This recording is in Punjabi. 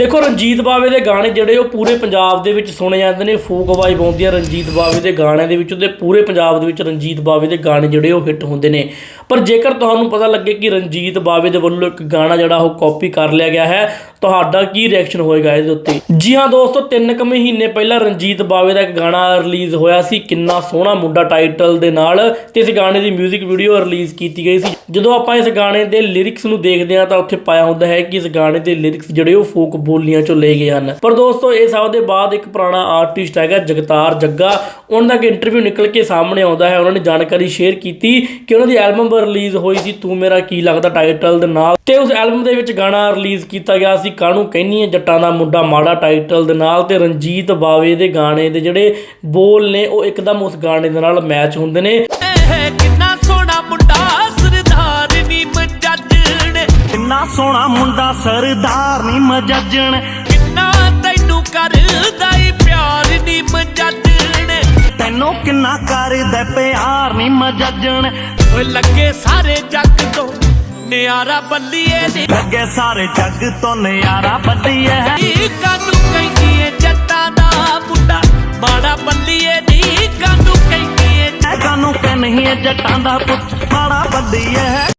ਦੇਖੋ, ਰਣਜੀਤ ਬਾਵੇ ਦੇ ਗਾਣੇ ਜਿਹੜੇ ਉਹ ਪੂਰੇ ਪੰਜਾਬ ਦੇ ਵਿੱਚ ਸੁਣੇ ਜਾਂਦੇ ਨੇ। ਫੋਕ ਵਾਈਬ ਆਉਂਦੀ ਹੈ ਰਣਜੀਤ ਬਾਵੇ ਦੇ ਗਾਣਿਆਂ ਦੇ ਵਿੱਚ ਤੇ ਪੂਰੇ ਪੰਜਾਬ ਦੇ ਵਿੱਚ ਰਣਜੀਤ ਬਾਵੇ ਦੇ ਗਾਣੇ ਜਿਹੜੇ ਉਹ ਹਿੱਟ ਹੁੰਦੇ ਨੇ। ਪਰ ਜੇਕਰ ਤੁਹਾਨੂੰ ਪਤਾ ਲੱਗੇ ਕਿ ਰਣਜੀਤ ਬਾਵੇ ਦੇ ਵੱਲੋਂ ਇੱਕ ਗਾਣਾ ਜਿਹੜਾ ਉਹ ਕਾਪੀ ਕਰ ਲਿਆ ਗਿਆ ਹੈ, ਤੁਹਾਡਾ ਕੀ ਰਿਐਕਸ਼ਨ ਹੋਏਗਾ ਇਹਦੇ ਉੱਤੇ? ਜੀ ਹਾਂ ਦੋਸਤੋ, ਤਿੰਨ ਕੁ ਮਹੀਨੇ ਪਹਿਲਾਂ ਰਣਜੀਤ ਬਾਵੇ ਦਾ ਇੱਕ ਗਾਣਾ ਰਿਲੀਜ਼ ਹੋਇਆ ਸੀ, ਕਿੰਨਾ ਸੋਹਣਾ ਮੁੰਡਾ ਟਾਈਟਲ ਦੇ ਨਾਲ ਤੇ ਇਸ ਗਾਣੇ ਦੀ 뮤직 ਵੀਡੀਓ ਰਿਲੀਜ਼ ਕੀਤੀ ਗਈ ਸੀ। ਜਦੋਂ ਆਪਾਂ ਇਸ ਗਾਣੇ ਦੇ ਲਿਰਿਕਸ ਨੂੰ ਦੇਖਦੇ ਹਾਂ ਤਾਂ ਉੱਥੇ ਪਾਇਆ ਹੁੰਦਾ ਹੈ ਕਿ ਇਸ ਗਾਣੇ ਦੇ ਲਿਰਿਕਸ ਜਿਹੜੇ ਉਹ ਫੋਕ ਬੋਲੀਆਂ ਚੋਂ ਲਏ ਗਏ ਹਨ। ਪਰ ਦੋਸਤੋ, ਇਹ ਸਭ ਦੇ ਬਾਅਦ ਇੱਕ ਪੁਰਾਣਾ ਆਰਟਿਸਟ ਹੈਗਾ ਜਗਤਾਰ ਜੱਗਾ। ਉਹਨਾਂ ਦਾ ਇੱਕ ਇੰਟਰਵਿਊ ਨਿਕਲ ਕੇ ਸਾਹਮਣੇ ਆਉਂਦਾ ਹੈ। ਉਹਨਾਂ ਨੇ ਜਾਣਕਾਰੀ ਸ਼ੇਅਰ ਕੀਤੀ ਕਿ ਉਹਨਾਂ ਦੀ ਐਲਬਮ ਰਿਲੀਜ਼ ਹੋਈ ਸੀ, ਤੂੰ ਮੇਰਾ ਕੀ ਲੱਗਦਾ ਟਾਈਟਲ ਦੇ ਨਾਲ? ਤੇ ਉਸ ਐਲਬਮ ਦੇ ਵਿੱਚ ਗਾਣਾ ਰਿਲੀਜ਼ ਕੀਤਾ ਗਿਆ ਸੀ, ਕਾਹਨੂੰ ਕਹਿੰਨੀ ਹੈ ਜੱਟਾਂ ਦਾ ਮੁੰਡਾ ਮਾੜਾ ਟਾਈਟਲ ਦੇ ਨਾਲ ਤੇ ਰਣਜੀਤ ਬਾਵੇ ਦੇ ਗਾਣੇ ਦੇ ਜਿਹੜੇ ਬੋਲ ਨੇ, ਉਹ ਇੱਕਦਮ ਉਸ ਗਾਣੇ ਦੇ ਨਾਲ ਮੈਚ ਹੁੰਦੇ ਨੇ। ਕਿੰਨਾ ਕਿੰਨਾ ਸੋਹਣਾ ਮੁੰਡਾ ਸਰਦਾਰ ਨੀ ਮਜੱਜਣ। ਕਿੰਨਾ ਤੈਨੂੰ ਕਰਦਾ ਈ ਪਿਆਰ ਨੀ ਮਜੱਜਣ। ਤੈਨੂੰ ਕਿੰਨਾ ਕਰਦਾ ਪਿਆਰ ਨੀ ਮਜੱਜਣ। ਓਏ ਲੱਗੇ ਸਾਰੇ ਜੱਗ ਤੋਂ ਨਿਆਰਾ ਬੱਲੀਏ ਦੀ ਲੱਗੇ ਸਾਰੇ ਜੱਗ ਤੋਂ ਨਿਆਰਾ ਬੱਲੀਏ। ਹੈ ਕਾਨੂੰ ਕਹਿੰਦੀ ਏ ਜੱਟਾਂ ਦਾ ਮੁੰਡਾ ਮਾੜਾ ਬੱਲੀਏ ਦੀ ਕਾਨੂੰ ਕਹਿੰਦੀ ਏ ਕਾਨੂੰ ਕਿ ਨਹੀਂ ਇਹ ਜੱਟਾਂ ਦਾ ਪੁੱਤ ਮਾੜਾ ਬੱਲੀਏ। ਹੈ